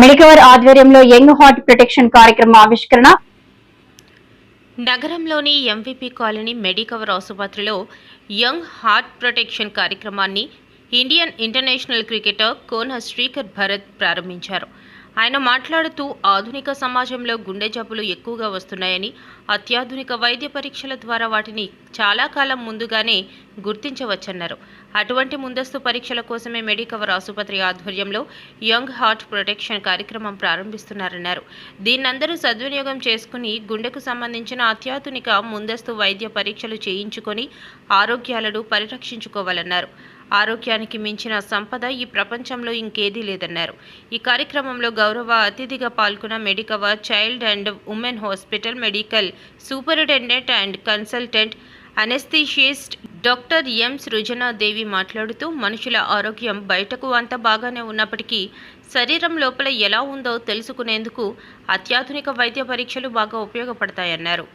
Medicover ఆధ్వర్యంలో young heart protection కార్యక్రమం ఆవిష్కరణ. నగరంలోని ఎంవిపి కాలనీ మెడికవర్ ఆసుపత్రిలో యంగ్ హార్ట్ ప్రొటెక్షన్ కార్యక్రమాన్ని Indian international cricketer Kona Srikar Bharat ప్రారంభించారు. ఆయన మాట్లాడుతూ ఆధునిక సమాజంలో గుండె జబ్బులు ఎక్కువగా వస్తున్నాయని అత్యాధునిక వైద్య పరీక్షల ద్వారా వాటిని చాలా కాలం ముందుగానే గుర్తించవచ్చన్నారు. అటువంటి ముందస్తు పరీక్షల కోసమే మెడికవర్ ఆసుపత్రి ఆధ్వర్యంలో యంగ్ హార్ట్ ప్రొటెక్షన్ కార్యక్రమం ప్రారంభిస్తున్నారన్నారు. దీన్నందరూ సద్వినియోగం చేసుకుని గుండెకు సంబంధించిన అత్యాధునిక ముందస్తు వైద్య పరీక్షలు చేయించుకొని ఆరోగ్యాలను పరిరక్షించుకోవాలన్నారు. ఆరోగ్యానికి మించిన సంపద ఈ ప్రపంచంలో ఇంకేదీ లేదన్నారు. ఈ కార్యక్రమంలో గౌరవ అతిథిగా పాల్గొన్న Medicover child and women hospital medical superintendent and consultant anaesthetist doctor M. Srujana Devi మాట్లాడుతూ మనుషుల ఆరోగ్యం బయటకు అంత బాగానే ఉన్నప్పటికీ శరీరం లోపల ఎలా ఉందో తెలుసుకునేందుకు అత్యాధునిక వైద్య పరీక్షలు బాగా ఉపయోగపడతాయన్నారు.